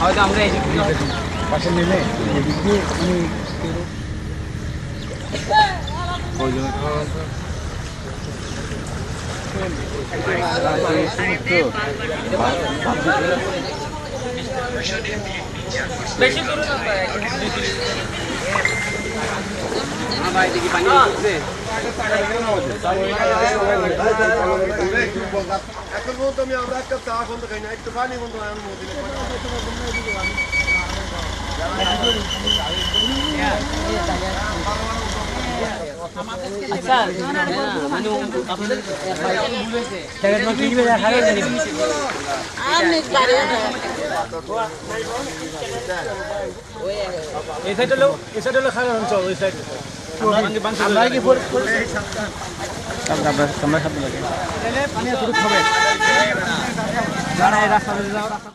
হয়তো আমরা এই পাশে নেমে বেশি দূর না ভাই দেখি পানি উঠছে এখন পর্যন্ত আমি আমরা একটা চা বন্ধ খাই না একটু পানি বন্ধ হয় আচ্ছা মানে আপনাদের এই সাইড হলো এই সাইড হলো খারাপ অঞ্চল ওই সাইড আমরা সামনে লাগে যারা এই রাস্তা